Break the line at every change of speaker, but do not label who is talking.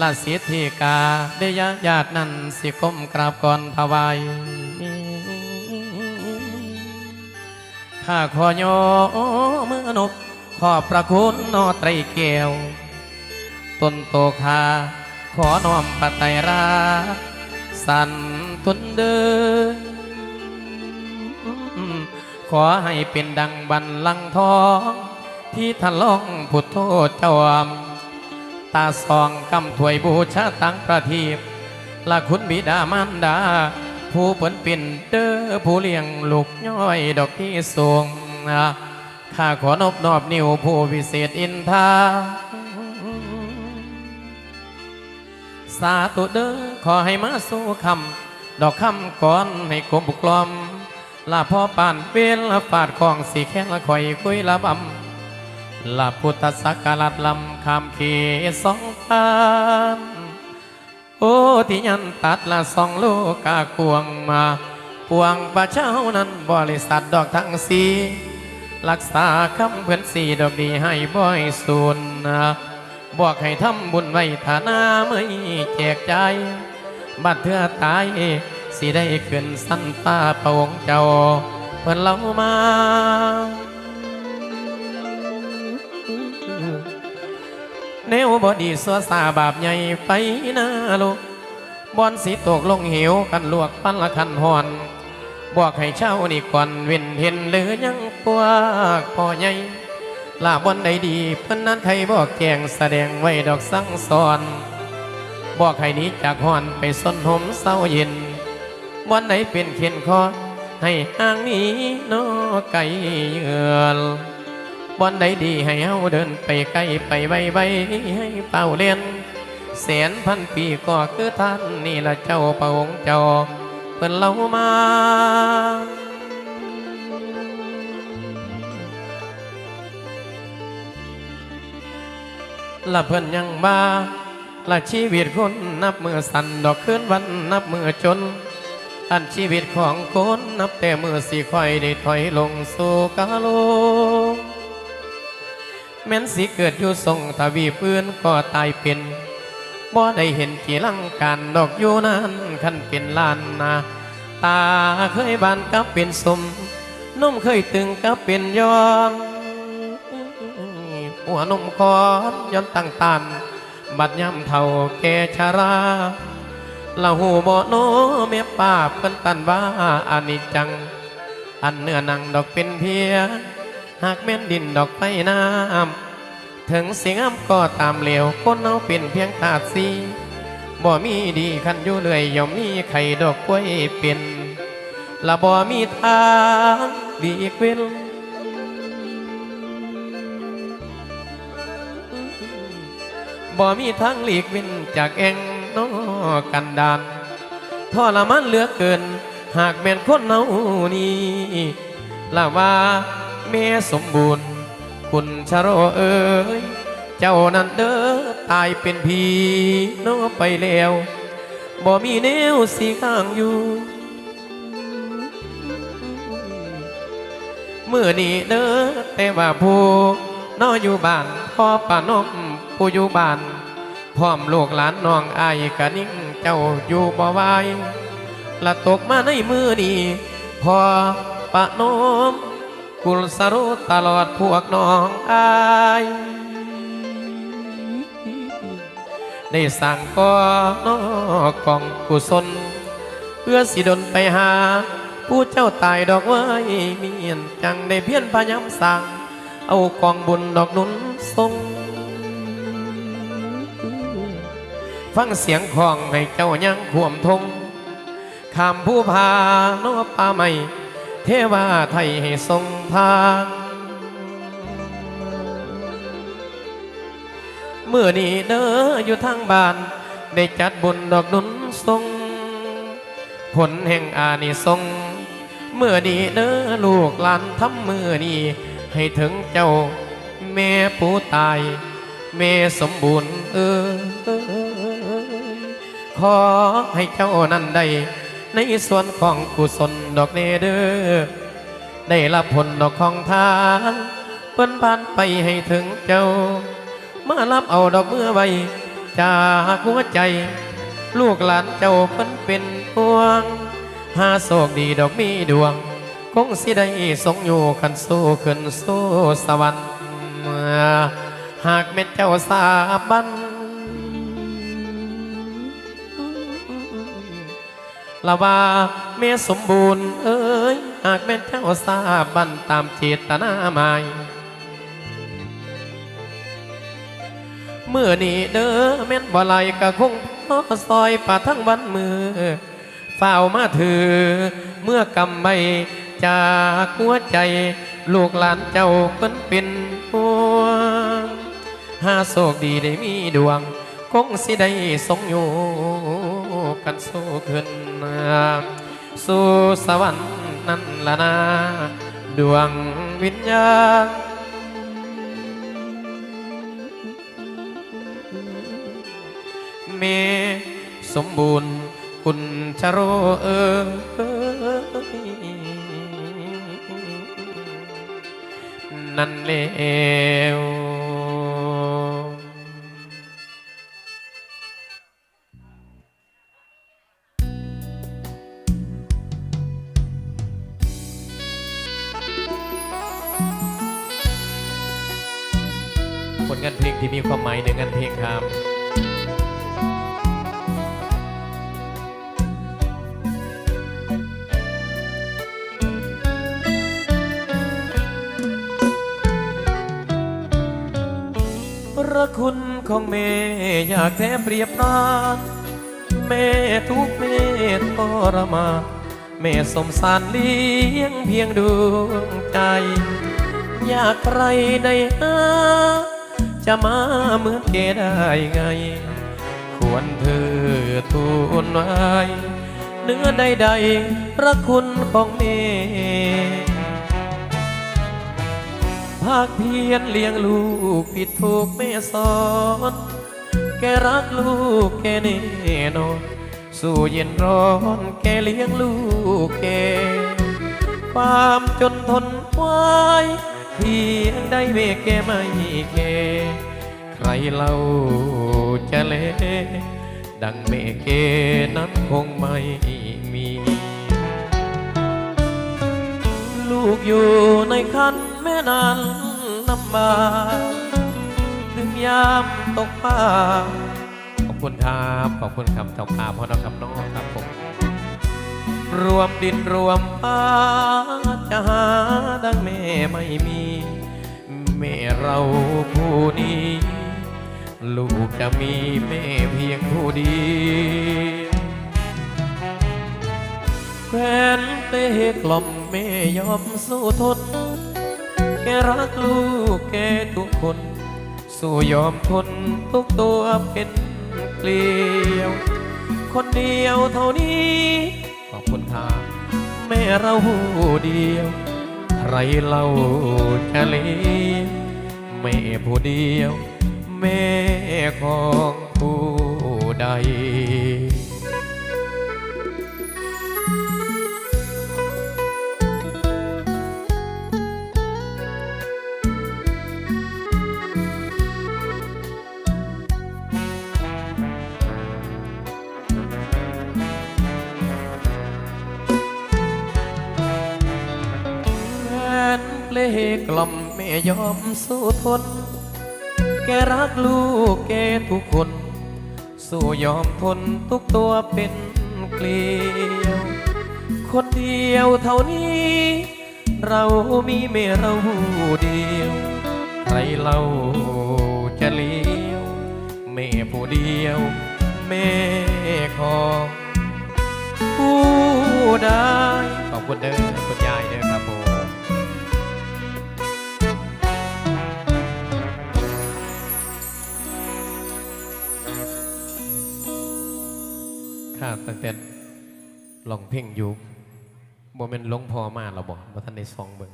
ลาสิทธิกาได้ยญาตินั้นสิก้มกราบก่อนถวายข้าขอโยมือนกขอบพระคุณนอไตรเกวต้นโตคาขอน้อมปไตยราสันทุนเดินขอให้เป็นดังบันลังทอง ที่ทะลองพุทโธเจ้าอม ตาสองกำถวยบูชาตั้งประทีปละคุณบิดามารดา ผู้เปินปิ่นเด้อผู้เลี้ยงลูกย้อยดอกที่สูงข้าขอนอบนอบนิ้วผู้วิเศษอินทาสาธุเด้อขอให้มาสู้คำดอกคำก่อนให้กลมบุกลอมลาพ่อป่านเวลละฟาดของสีแข้งละข่อยคุยละบำ ลาพุทธสักการะลำคำเขสองพานโอ้ที่ยันตัดละสองโลกากวงมาปวงประเช้านั้นบริษัทดอกทั้งสีรักษาคำเพื่อนสีดอกดีให้บ่อยสูนนะบอกให้ทำบุญไว้ฐานาไม่แจกใจ บัดเถื่อตายสิได้ขึ้นสั้นฟ้าพระองเจ้าเพิ่นเล่ามา แนวบอดีสัวสาบาปใหญ่ไปนาลูกบอนสิตกลงเหวกันลวกปั้นละคันหอนบอกให้เช่านี่ก่อนเว้นเห็นหรือยังพวกพ่อใหญ่ลาบอนใดดีเพิ่นนั้นใครบอกแกงแสดงไว้ดอกสั่งสอนบอกให้นี้จากหอนไปสนหมเศร้าเย็นวันไหนเป็นเข็นคอให้ห่างนี้นอไก่เยือน วันใดดีให้เฮาเดินไปไกลไปไวไวให้เป่าเลียนแสนพันปีก็คือท่านนี่ละเจ้าพระองค์เจ้าเพิ่นเล่ามาละเพิ่นยังบ้าละชีวิตคนนับมือสั่นดอกคืนวันนับมือจน อันชีวิตของคนนับแต่มือสีค่อยได้ถอยลงสู่กาโล แม้นสิเกิดอยู่ทรงทวีปืนก็ตายเป็นบ่ได้เห็นกี่ลังการดอกอยู่นั้นคันเป็นลานนาตาเคยบานกับเป็นสมนุ่มเคยตึงกับเป็นย้อนหัวนมคอนย้อนตั้งตานบัดย่ำเท่าแก่ชาราละหูบ่โนเมียป้าเพิ่นตันว่าอานิจจัง อันเนื้อนังดอกเป็นเพียง หากแม่นดินดอกไฟน้ำถึงเสียงอ้ำก็ตามเหลวคนเอาเป็นเพียงธาตุสีบ่มีดีคันอยู่เลยย่อมมีไข่ดอกกล้วยเป็นละบ่มีทางดีอีกเว้นบ่มีทางหลีกวินจากแองนอกันดานทรมานเหลือเกิน หากแม่นคนเนานี่ละว่า แม่สมบูรณ์ คุณชะโรเอ้ยเจ้านั้นเด้อตายเป็นผีโนไปแล้วบ่มีแนวสีข้างอยู่เมื่อนี้เด้อแต่ว่าผู้นออยู่บ้านพ่อป้านมผู้อยู่บ้านพร้อมลูกหลานน้องอายกะนิ่งเจ้าอยู่บ่ไหวละตกมาในมือนี้พอปะนม กุลสรุตลอดพวกน้องอายได้สั่งก็นอกองกุศล เพื่อสิดนไปหา ผู้เจ้าตายดอกไว้เมียนจังได้เพี้ยนพยายามสั่ง เอากองบุญดอกหนุนทรงฟังเสียงของให้เจ้ายังขวมทงขามผู้พาโนป่าใหม่เทวาไทยให้ทรง ทางเมื่อนี้เด้ออยู่ทางบ้าน ได้จัดบุญดอกนุนทรงผลแห่งอานิสงส์เมื่อนี้เด้อลูกหลานทำมือนี้ให้ถึงเจ้า แม่ผู้ตาย แม่สมบูรณ์เออขอให้เจ้านั้นได้ในส่วนของกุศลดอกเนเดอ ได้รับผลดอกของทานเปิ้นผ่านไปให้ถึงเจ้า เมารับเอาดอกเมื่อไว้จากหัวใจ ลูกหลานเจ้าเพิ่นเป็นห่วง หาโศกดีดอกมีดวง คงสิได้สงอยู่คันสู้ขึ้นสู้สวรรค์หากเม็ดเจ้าสาบันละว่าเมสมบูรณ์เอ้ย หากแม่นเจ้าสาบบันตามเจตนาหมายเมื่อนี้เด้อแม่นบ่ไหลก็คงพ่อซอยป่าทั้งวันมือเฝ้ามาถือ เมื่อกำใบจากหัวใจ ลูกหลานเจ้าเพิ่นเป็นห่วงหาโศกดีได้มีดวง คงสิได้สงอยู่กันสู้ขึ้นสู่สวรรค์ นั่นละนาดวงวิญญาณเมสมบูรณ์คุณชโรเออนั่นเลว ลงานเพลงที่มีความหมายในงานเพลงครับพระคุณของแม่อยากแทบเปรียบนานแม่ทุกเม็ดทรมานแม่สมสารเลี้ยงเพียงดวงใจ อยากใครได้หา จะมาเหมือนเกได้ไง ควรเธอทูลไว้เนื้อใดๆพระคุณของแม่ภาคเพียรเลี้ยงลูกผิดถูกแม่สอนแกรักลูกแกแน่นอนสู้เย็นร้อนแกเลี้ยงลูกแกความจนทนไว้ เพียงได้เมแกไม่แกใครเล่าจะเล ดังเมเกนั้นคงไม่มี ลูกอยู่ในคันแม่นานลำบาถึงยามตกป่าขอบคุณครับ ขอบคุณคำเจ้าภาพ่อน้องคำน้องครับผมรวมดินรวมฟ้าจะหาดังแม่ไม่มี เราผู้นี้ ลูกจะมีแม่เพียงผู้เดียวแฟนเตะกล่อมแม่ยอมสู้ทน แกรักลูกแกทุกคน สู้ยอมทนทุกตัวเป็นเกลียว คนเดียวเท่านี้ ขอบคุณทางแม่เราผู้เดียว ใครเล่าจะเลี้ยง แม่ผู้เดียว แม่ของผู้ใดแฟนเพลงกล่อม ยอมสู้ทน แกรักลูกแกทุกคน สู้ยอมทนทุกตัวเป็นเกลียว คนเดียวเท่านี้ เรามีแม่เราผู้เดียว ใครเล่าจะเลี้ยวแม่ผู้เดียว แม่ของผู้ได้ขอบคุณเด้อคุณย ตั้งแต่ลองเพ่งอยู่บ่เป็นหลวงพอมาเราบอกว่าท่านในซองเบิ่ง